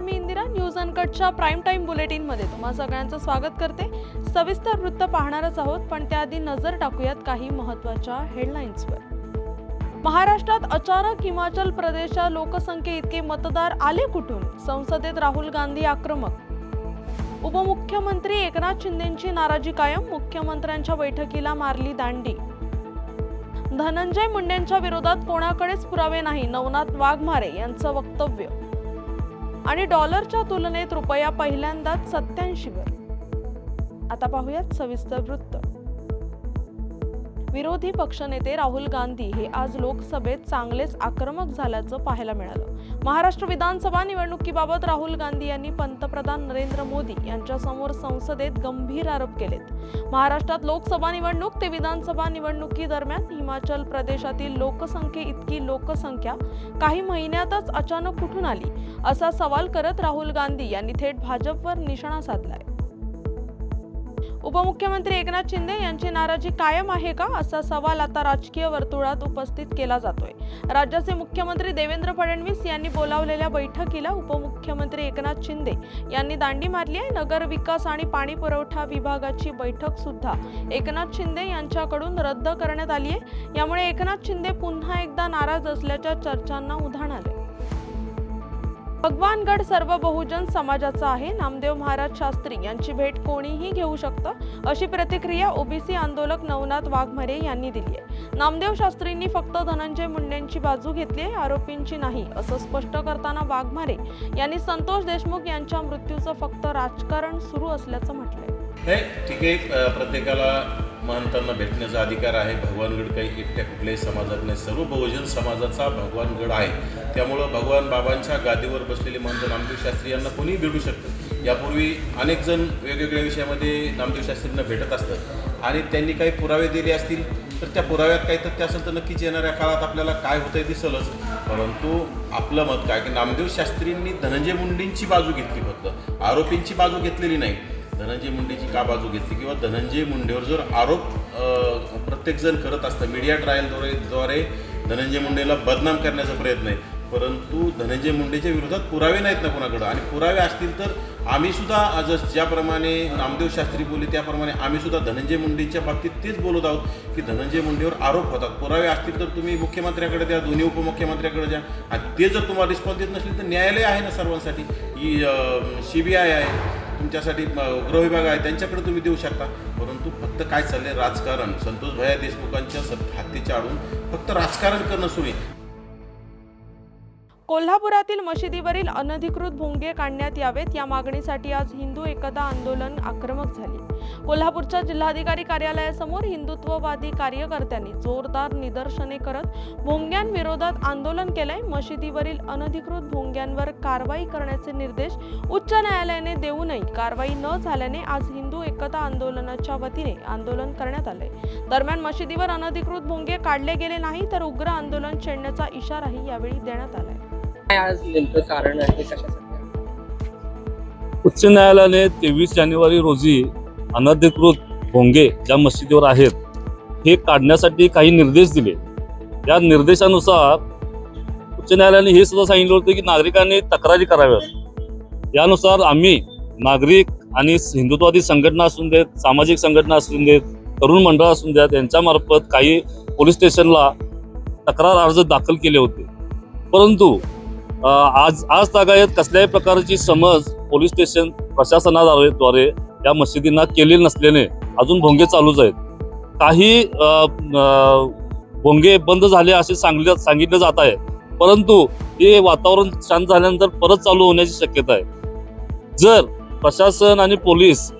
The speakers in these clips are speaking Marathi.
नमस्कार मी इंदिरा न्यूज अनकटच्या प्राईम टाईम बुलेटिनमध्ये तुम्हा सगळ्यांचं स्वागत करते. सविस्तर वृत्त पाहणारच आहोत पण त्याआधी नजर टाकूयात काही महत्त्वाच्या हेडलाईन्सवर महाराष्ट्रात अचानक हिमाचल प्रदेशच्या लोकसंख्ये इतके मतदार आले कुठून? संसदेत राहुल गांधी आक्रमक. उपमुख्यमंत्री एकनाथ शिंदेंची नाराजी कायम मुख्यमंत्र्यांच्या बैठकीला मारली दांडी. धनंजय मुंडेंच्या विरोधात कोणाकडेच पुरावे नाही नवनाथ वाघमारे यांचं वक्तव्य. आणि डॉलरच्या तुलनेत रुपया पहिल्यांदाच सत्याऐंशीवर आता पाहूयात सविस्तर वृत्त. विरोधी पक्षनेते राहुल गांधी हे आज लोकसभेत चांगलेच आक्रमक झाल्याचं पाहायला मिळालं. महाराष्ट्र विधानसभा निवडणुकीबाबत राहुल गांधी यांनी पंतप्रधान नरेंद्र मोदी यांच्यासमोर संसदेत गंभीर आरोप केलेत. महाराष्ट्रात लोकसभा निवडणूक ते विधानसभा निवडणुकीदरम्यान हिमाचल प्रदेशातील लोकसंख्ये इतकी लोकसंख्या काही महिन्यातच अचानक कुठून आली? असा सवाल करत राहुल गांधी यांनी थेट भाजपवर निशाणा साधलाय. उपमुख्यमंत्री एकनाथ शिंदे यांची नाराजी कायम आहे का? असा सवाल आता राजकीय वर्तुळात उपस्थित केला जातोय. राज्याचे मुख्यमंत्री देवेंद्र फडणवीस यांनी बोलावलेल्या बैठकीला उपमुख्यमंत्री एकनाथ शिंदे यांनी दांडी मारली आहे. नगर विकास आणि पाणी पुरवठा विभागाची बैठक सुद्धा एकनाथ शिंदे यांच्याकडून रद्द करण्यात आली आहे. यामुळे एकनाथ शिंदे पुन्हा एकदा नाराज असल्याच्या चर्चांना उधाण आले भगवानगड सर्व बहुजन समाजाचा आहे. नामदेव महाराज शास्त्री यांची भेट कोणीही घेऊ शकतं अशी प्रतिक्रिया ओबीसी आंदोलक नवनाथ वाघमारे यांनी दिली आहे. नामदेव शास्त्रींनी फक्त धनंजय मुंडेंची बाजू घेतली आहे आरोपींची नाही असं स्पष्ट करताना वाघमारे यांनी संतोष देशमुख यांच्या मृत्यूचं फक्त राजकारण सुरू असल्याचं म्हटलंय. ठीक आहे प्रत्येकाला महंतांना भेटण्याचा अधिकार आहे. भगवानगड काही एकट्या कुठल्याही समाजात नाही. सर्व बहुजन समाजाचा भगवानगड आहे. त्यामुळं भगवान बाबांच्या गादीवर बसलेले महंत नामदेव शास्त्री यांना कोणीही भेटू शकतं यापूर्वी अनेक जण वेगवेगळ्या विषयामध्ये नामदेव शास्त्रींना भेटत असतात. आणि त्यांनी काही पुरावे दिले असतील तर त्या पुराव्यात काही तथ्य असेल तर नक्कीच येणाऱ्या काळात आपल्याला काय होतंय दिसलंच. परंतु आपलं मत काय की नामदेव शास्त्रींनी धनंजय मुंडेंची बाजू घेतली फक्त. आरोपींची बाजू घेतलेली नाही. धनंजय मुंडेची का बाजू घेतली? किंवा धनंजय मुंडेवर जर आरोप प्रत्येकजण करत असतं मीडिया ट्रायलद्वारे द्वारे धनंजय मुंडेला बदनाम करण्याचा प्रयत्न आहे. परंतु धनंजय मुंडेच्या विरोधात पुरावे नाहीत ना कोणाकडं. आणि पुरावे असतील तर आम्ही सुद्धा आज ज्याप्रमाणे नामदेव शास्त्री बोलले त्याप्रमाणे आम्ही सुद्धा धनंजय मुंडेच्या बाबतीत तेच बोलत आहोत की धनंजय मुंडेवर आरोप होतात. पुरावे असतील तर तुम्ही मुख्यमंत्र्याकडे द्या दोन्ही उपमुख्यमंत्र्याकडे द्या. आणि ते जर तुम्हाला रिस्पॉन्स देत नसेल तर न्यायालय आहे ना सर्वांसाठी. ही सी बी आय आहे. तुमच्यासाठी गृहविभाग आहे त्यांच्याकडे तुम्ही देऊ शकता. परंतु फक्त काय चाललंय राजकारण. संतोष भया देशमुखांच्या हत्तीच्या आडून फक्त राजकारण करणं सुरू आहे. कोल्हापुरातील मशिदीवरील अनधिकृत भोंगे काढण्यात यावेत. या मागणीसाठी आज हिंदू एकता आंदोलन आक्रमक झाले. कोल्हापूरच्या जिल्हाधिकारी कार्यालयासमोर हिंदुत्ववादी कार्यकर्त्यांनी जोरदार निदर्शने करत भोंग्यांविरोधात आंदोलन केलंय. मशिदीवरील अनधिकृत भोंग्यांवर कारवाई करण्याचे निर्देश उच्च न्यायालयाने देऊनही कारवाई न झाल्याने आज हिंदू एकता आंदोलनाच्या वतीने आंदोलन करण्यात आलंय. दरम्यान मशिदीवर अनधिकृत भोंगे काढले गेले नाही तर उग्र आंदोलन छेडण्याचा इशाराही यावेळी देण्यात आलाय. काय आज नेमकं कारण आहे कशासाठी? उच्च न्यायालयाने तेवीस जानेवारी रोजी अनधिकृत भोंगे ज्या मशिदीवर आहेत हे काढण्यासाठी काही निर्देश दिले. या निर्देशानुसार उच्च न्यायालयाने हे सुद्धा सांगितलं होतं की नागरिकांनी तक्रारी कराव्यात. यानुसार आम्ही नागरिक आणि हिंदुत्ववादी संघटना असून देत सामाजिक संघटना असून देत तरुण मंडळ असून द्यात यांच्यामार्फत काही पोलीस स्टेशनला तक्रार अर्ज दाखल केले होते. परंतु आज आज तागायत कसल्याही प्रकारची समज पोलीस स्टेशन प्रशासनाद्वारे या मशिदींना केलेली नसल्याने अजून भोंगे चालूच आहेत. काही भोंगे बंद झाले असे सांगले सांगितले जात आहे. परंतु हे वातावरण शांत झाल्यानंतर परत चालू होण्याची शक्यता आहे. जर प्रशासन आणि पोलीस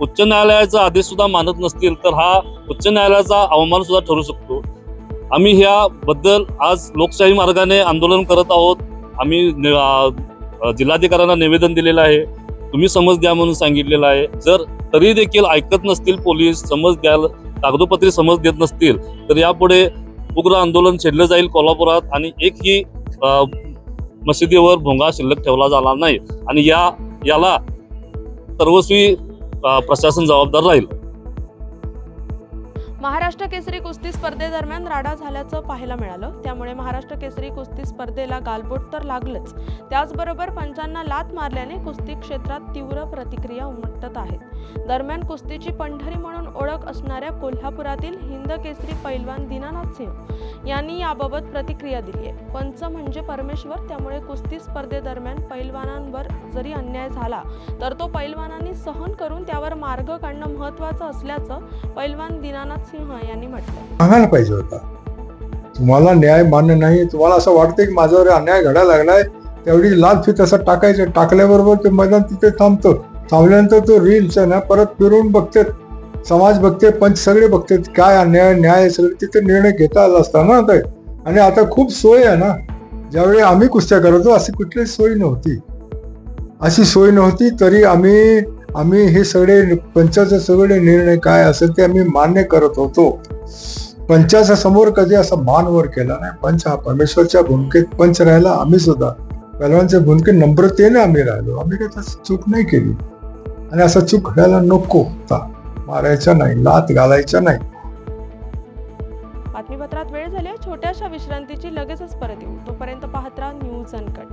उच्च न्यायालयाचा आदेश सुद्धा मानत नसतील तर हा उच्च न्यायालयाचा अवमान सुद्धा ठरू शकतो. आम्ही ह्याबद्दल आज लोकशाही मार्गाने आंदोलन करत आहोत. आम्ही जिल्हाधिकाऱ्यांना निवेदन दिलेलं आहे. तुम्ही समज द्या म्हणून सांगितलेलं आहे. जर तरी देखील ऐकत नसतील पोलीस समज द्याल कागदोपत्री समज देत नसतील तर यापुढे उग्र आंदोलन छेडलं जाईल कोल्हापुरात आणि एकही मशिदीवर भोंगा शिल्लक ठेवला जाणार नाही. आणि या याला सर्वस्वी प्रशासन जबाबदार राहील. महाराष्ट्र केसरी कुस्ती स्पर्धेदरम्यान राडा झाल्याचं पाहायला मिळालं. त्यामुळे महाराष्ट्र केसरी कुस्ती स्पर्धेला गालबोट तर लागलंच. त्याचबरोबर पंचांना लात मारल्याने कुस्ती क्षेत्रात तीव्र प्रतिक्रिया उमटत आहेत. दरम्यान कुस्तीची पंढरी म्हणून ओळख असणाऱ्या कोल्हापुरातील हिंद केसरी पैलवान दीनानाथ सिंह यांनी याबाबत प्रतिक्रिया दिली आहे. पंच म्हणजे परमेश्वर त्यामुळे कुस्ती स्पर्धेदरम्यान पैलवानांवर जरी अन्याय झाला तर तो पैलवानांनी सहन करून त्यावर मार्ग काढणं महत्त्वाचं असल्याचं पैलवान दीनानाथ सिंह यांनी म्हटलं. सांगायला पाहिजे होता. तुम्हाला न्याय मान्य नाही तुम्हाला असं वाटतं की माझ्यावर अन्याय घडायला लागलाय तेवढी लाल फीत असं टाकायचं टाकल्याबरोबर ते मैदान तिथे थांबतं. थांबल्यानंतर तो रील्स आहे ना परत फिरून बघते. समाज बघते पंच सगळे बघते काय अन्याय न्याय सगळे तिथे निर्णय घेता आला असता ना ते. आणि आता खूप सोय आहे ना. ज्यावेळी आम्ही कुस्त्या करतो अशी कुठलीच सोय नव्हती. अशी सोय नव्हती तरी आम्ही आम्ही हे सगळे पंचाचे सगळे निर्णय काय असेल ते आम्ही मान्य करत होतो. पंचाच्या समोर कधी असा मान वर केला नाही. पंच हा परमेश्वरच्या भूमिकेत पंच राहिला आम्ही सुद्धा. पहिलवानच्या भूमिकेत नम्रतेने आम्ही राहिलो. आम्ही काही तसं चूक नाही केली. आणि असा चूक घडायला नको होता. मारायचा नाही लात घालायचा नाही. बातमीपत्रात वेळ झाली छोट्याशा विश्रांतीची लगेचच परत येऊ. तोपर्यंत पाहत राहा न्यूज अनकट.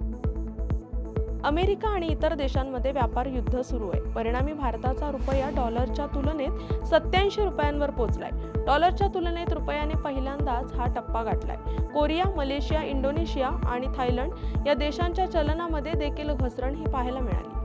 अमेरिका आणि इतर देशांमध्ये व्यापार युद्ध सुरू आहे. परिणामी भारताचा रुपया डॉलरच्या तुलनेत सत्याऐंशी रुपयांवर पोहोचलाय डॉलरच्या तुलनेत रुपयाने पहिल्यांदाच हा टप्पा गाठलाय. कोरिया मलेशिया इंडोनेशिया आणि थायलंड या देशांच्या चलनामध्ये देखील घसरण ही पाहायला मिळाली.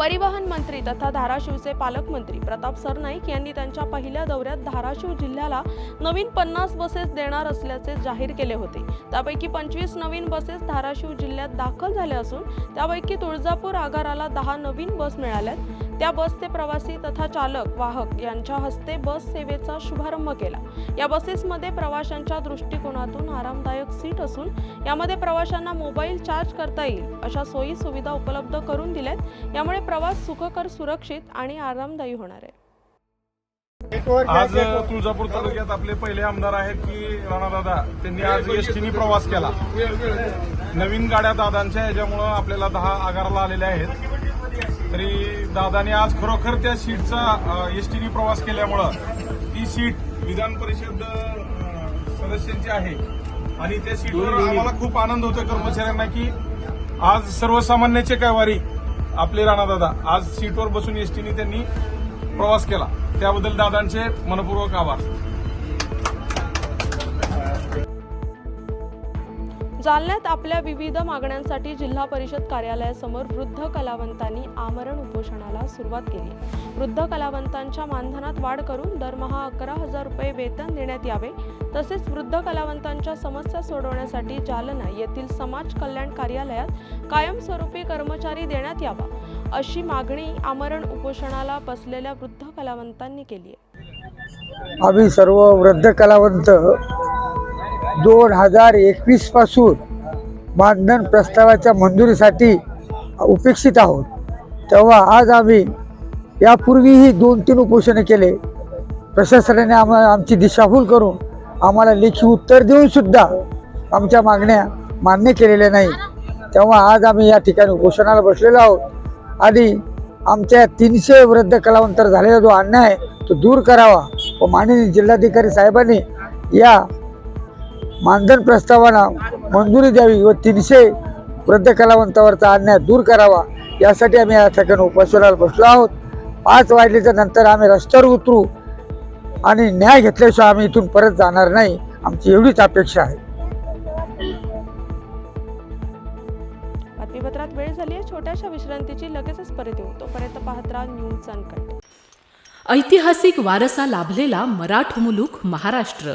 परिवहन मंत्री तथा धाराशिवचे पालकमंत्री प्रताप सरनाईक यांनी त्यांच्या पहिल्या दौऱ्यात धाराशिव जिल्ह्याला नवीन पन्नास बसेस देणार असल्याचे जाहीर केले होते. त्यापैकी पंचवीस नवीन बसेस धाराशिव जिल्ह्यात दाखल झाल्या असून त्यापैकी तुळजापूर आगाराला दहा नवीन बस मिळाल्यात. त्या बसचे प्रवासी तथा चालक वाहक यांच्या हस्ते बस सेवेचा शुभारंभ केला. या बसेसमध्ये प्रवाशांच्या दृष्टिकोनातून आरामदायक सीट असून यामध्ये प्रवाशांना मोबाईल चार्ज करता येईल अशा सोयी सुविधा उपलब्ध करून दिल्यात. यामुळे प्रवास सुखकर सुरक्षित आणि आरामदायी होणार आहे. आज तुळजापूर तालुक्यात आपले पहिले आमदार आहेत की राणादादा. त्यांनी आज एसटीने प्रवास केला. नवीन गाड्या दादांच्या ह्याच्यामुळं आपल्याला दहा आगाराला आलेल्या आहेत. तरी दादाने आज खरोखर त्या सीटचा एसटीने प्रवास केल्यामुळं ती सीट विधान परिषद सदस्यांची आहे. आणि त्या सीटवर आम्हाला खूप आनंद होतोय कर्मचाऱ्यांना की आज सर्वसामान्याचे काय वारी आपले राणादादा आज सीटवर बसून एसटीने त्यांनी प्रवास केला. त्याबद्दल दादांचे मनपूर्वक आभार. जालन्यात आपल्या विविध मागण्यांसाठी जिल्हा परिषद कार्यालयासमोर वृद्ध कलावंतांनी आमरण उपोषणाला सुरुवात केली. वृद्ध कलावंतांच्या मानधनात वाढ करून दरमहा अकरा हजार रुपये वेतन देण्यात यावे. तसेच वृद्ध कलावंतांच्या समस्या सोडवण्यासाठी जालना येथील समाज कल्याण कार्यालयात कायमस्वरूपी कर्मचारी देण्यात यावा अशी मागणी आमरण उपोषणाला बसलेल्या वृद्ध कलावंतांनी केली आहे. आम्ही सर्व वृद्ध कलावंत दोन हजार एकवीसपासून मानधन प्रस्तावाच्या मंजुरीसाठी उपेक्षित आहोत. तेव्हा आज आम्ही यापूर्वीही दोन तीन उपोषणे केले. प्रशासनाने आम्हाला आमची दिशाभूल करून आम्हाला लेखी उत्तर देऊन सुद्धा आमच्या मागण्या मान्य केलेल्या नाही. तेव्हा आज आम्ही या ठिकाणी उपोषणाला बसलेलो आहोत. आणि आमच्या तीनशे वृद्ध कलावंतर झालेला जो अन्याय आहे, तो दूर करावा व माननीय जिल्हाधिकारी साहेबांनी या मानधन प्रस्तावाला मंजुरी द्यावी व तीनशे वृद्ध कलावंतावरचा अन्याय दूर करावा यासाठी आम्ही या ठिकाणी उपोषणाला बसलो आहोत. पाच वाजल्याच्या नंतर आम्ही रस्त्यावर उतरू आणि न्याय घेतल्याशिवाय आम्ही इथून परत जाणार नाही आमची एवढीच अपेक्षा आहे. बातमीपत्रात वेळ झाली आहे. छोट्याशा विश्रांतीची लगेचच परत येऊ. तोपर्यंत पाहत राहा न्यूज अनकट ऐतिहासिक वारसा लाभलेला मराठ मुलूक महाराष्ट्र.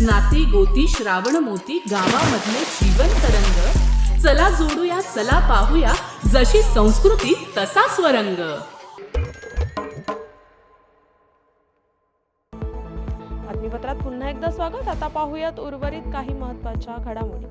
नाती गोती श्रावण मोती गावामधले जीवन तरंग. चला जोडूया चला पाहूया जशी संस्कृती तसा स्वरंग. बातमीपत्रात पुन्हा एकदा स्वागत. आता पाहूयात उर्वरित काही महत्त्वाच्या घडामोडी.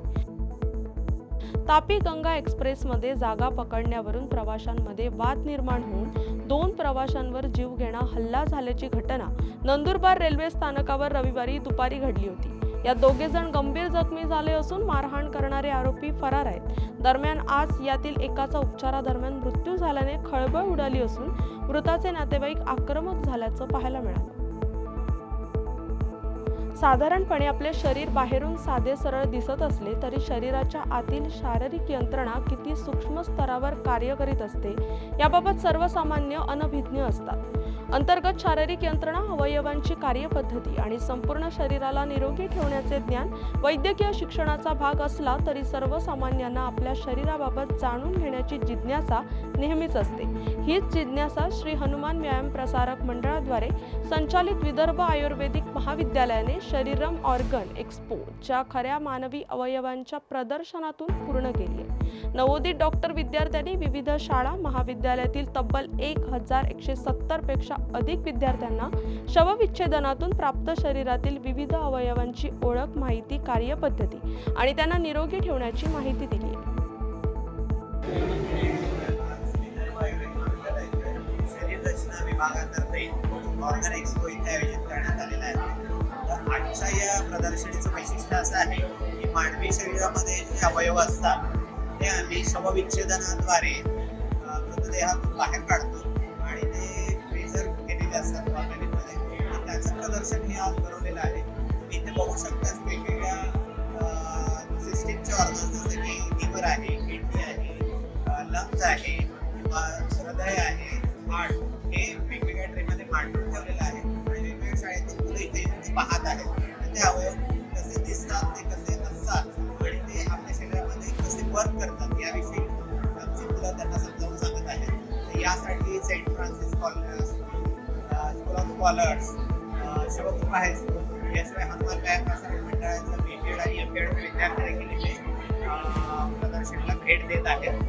तापी गंगा एक्सप्रेसमध्ये जागा पकडण्यावरून प्रवाशांमध्ये वाद निर्माण होऊन दोन प्रवाशांवर जीव घेणा हल्ला झाल्याची घटना नंदुरबार रेल्वे स्थानकावर रविवारी दुपारी घडली होती. या दोघे जण गंभीर जखमी झाले असून मारहाण करणारे आरोपी फरार आहेत. दरम्यान आज यातील एकाचा उपचारादरम्यान मृत्यू झाल्याने खळबळ उडाली असून मृताचे नातेवाईक आक्रमक झाल्याचं पाहायला मिळालं. साधारणपणे आपले शरीर बाहेरून साधे सरळ दिसत असले तरी शरीराच्या आतील शारीरिक यंत्रणा किती सूक्ष्म स्तरावर कार्य करीत असते याबाबत सर्वसामान्य अनभिज्ञ असतात. अंतर्गत शारीरिक यंत्रणा अवयवांची कार्यपद्धती आणि संपूर्ण शरीराला निरोगी ठेवण्याचे ज्ञान वैद्यकीय शिक्षणाचा भाग असला तरी सर्वसामान्यांना आपल्या शरीराबाबत जाणून घेण्याची जिज्ञासा नेहमीच असते. हीच जिज्ञासा श्री हनुमान व्यायाम प्रसारक मंडळाद्वारे संचालित विदर्भ आयुर्वेदिक महाविद्यालयाने शरीरम ऑर्गन एक्सपो च्या खऱ्या मानवी अवयवांच्या प्रदर्शनातून पूर्ण केली आहे. नवोदित डॉक्टर विद्यार्थ्यांनी विविध शाळा महाविद्यालयातील तब्बल एक हजार एकशे सत्तरपेक्षा अधिक विद्यार्थ्यांना शवविच्छेदनातून प्राप्त शरीरातील विविध अवयवांची ओळख माहिती कार्यपद्धती आणि त्यांना निरोगी ठेवण्याची माहिती दिली. विभागातर्फे ऑर्गन एक्सपो इथे आयोजित करण्यात आलेला आहे. तर आजच्या या प्रदर्शनीचं वैशिष्ट्य असं आहे की मानवी शरीरामध्ये जे अवयव असतात ते आम्ही शवविच्छेदनाद्वारे मृतदेहातून बाहेर काढतो आणि ते फ्रीजर केलेले असतात ऑर्गॅनिकमध्ये त्याचं प्रदर्शन हे आज बनवलेलं आहे. तुम्ही इथे बघू शकता वेगवेगळ्या सिस्टीमचे ऑर्गन जसं की लिव्हर आहे किडनी आहे लंग्स आहे किंवा हृदय आहे हार्ट हे वेगवेगळ्या ट्रेमध्ये मांडून ठेवलेलं आहे. आणि वेगवेगळ्या शाळेतील मुलं इथे पाहत आहेत. ते अवयव याविषयी आमची मुलं त्यांना समजावून सांगत आहेत. यासाठी Saint Francis college school of scholars Shivkumbh high school याशिवाय हनुमान गायक प्रसारण मंडळाचं बीएड आणि एमएड विद्यार्थी देखील इथे प्रदर्शनाला भेट देत आहेत.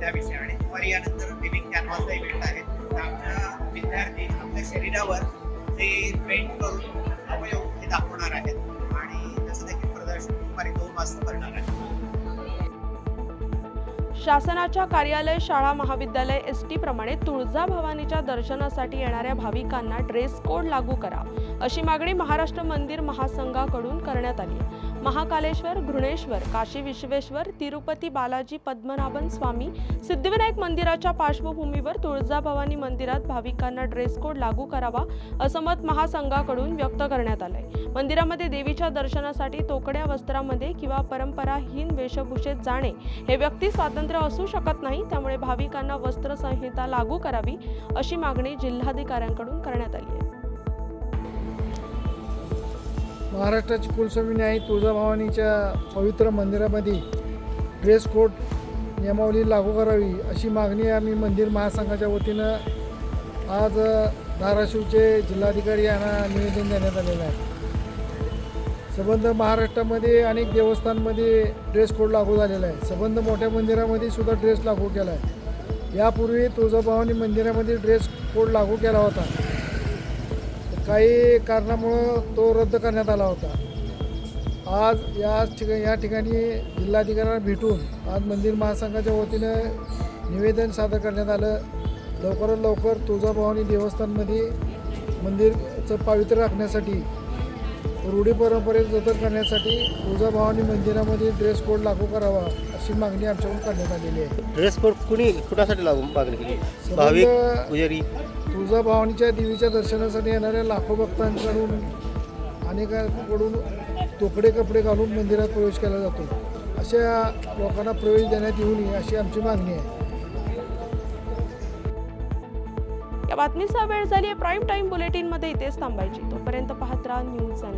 त्याविषयी आणि दुपारी यानंतर लिव्हिंग कॅनव्हासचा इव्हेंट आहे. आमच्या विद्यार्थी आपल्या शरीरावर ते पेंट करून शासनाच्या कार्यालय शाळा महाविद्यालय एस टी प्रमाणे तुळजाभवानीच्या दर्शनासाठी येणाऱ्या भाविकांना ड्रेस कोड लागू करा अशी मागणी महाराष्ट्र मंदिर महासंघाकडून करण्यात आली आहे. महाकालेश्वर घृणेश्वर काशी विश्वेश्वर तिरुपती बालाजी पद्मनाभन स्वामी सिद्धिविनायक मंदिराच्या पार्श्वभूमीवर तुळजाभवानी मंदिरात भाविकांना ड्रेस कोड लागू करावा असं मत महासंघाकडून व्यक्त करण्यात आलंय. मंदिरामध्ये देवीच्या दर्शनासाठी तोकड्या वस्त्रामध्ये किंवा परंपराहीन वेशभूषेत जाणे हे व्यक्ती स्वातंत्र्य असू शकत नाही त्यामुळे भाविकांना वस्त्रसंहिता लागू करावी अशी मागणी जिल्हाधिकाऱ्यांकडून करण्यात आली. महाराष्ट्राची कुलस्वामिनी आई तुळजाभवानीच्या पवित्र मंदिरामध्ये ड्रेस कोड नियमावली लागू करावी अशी मागणी आम्ही मंदिर महासंघाच्या वतीनं आज धाराशिवचे जिल्हाधिकारी यांना निवेदन देण्यात आलेलं आहे. सबंध महाराष्ट्रामध्ये अनेक देवस्थानमध्ये ड्रेस कोड लागू झालेला आहे. सबंध मोठ्या मंदिरामध्ये सुद्धा ड्रेस लागू केला आहे. यापूर्वी तुळजाभवानी मंदिरामध्ये ड्रेस कोड लागू केला होता. काही कारणामुळं तो रद्द करण्यात आला होता. आज या ठिकाणी या ठिकाणी जिल्हाधिकाऱ्यांना भेटून आज मंदिर महासंघाच्या वतीनं निवेदन सादर करण्यात आलं. लवकरात लवकर तुळजाभवानी देवस्थानमध्ये मंदिरचं पावित्र्य राखण्यासाठी रूढी परंपरेचं जतन करण्यासाठी तुळजाभवानी मंदिरामध्ये ड्रेस कोड लागू करावा अशी मागणी आमच्याकडून करण्यात आलेली आहे. ड्रेस कोड कुणी कुणासाठी लागू मागणी केली? भाविक पुजारी? तुळजाभवानीच्या देवीच्या दर्शनासाठी येणाऱ्या लाखो भक्तांकडून अनेकांकडून तोकडे कपडे घालून मंदिरात प्रवेश केला जातो. अशा लोकांना प्रवेश देण्यात येऊ नये अशी आमची मागणी आहे. या बातमीचा वेळ झाली आहे. प्राईम टाईम बुलेटिनमध्ये इथेच थांबायची. तोपर्यंत पाहत राहा न्यूज अँड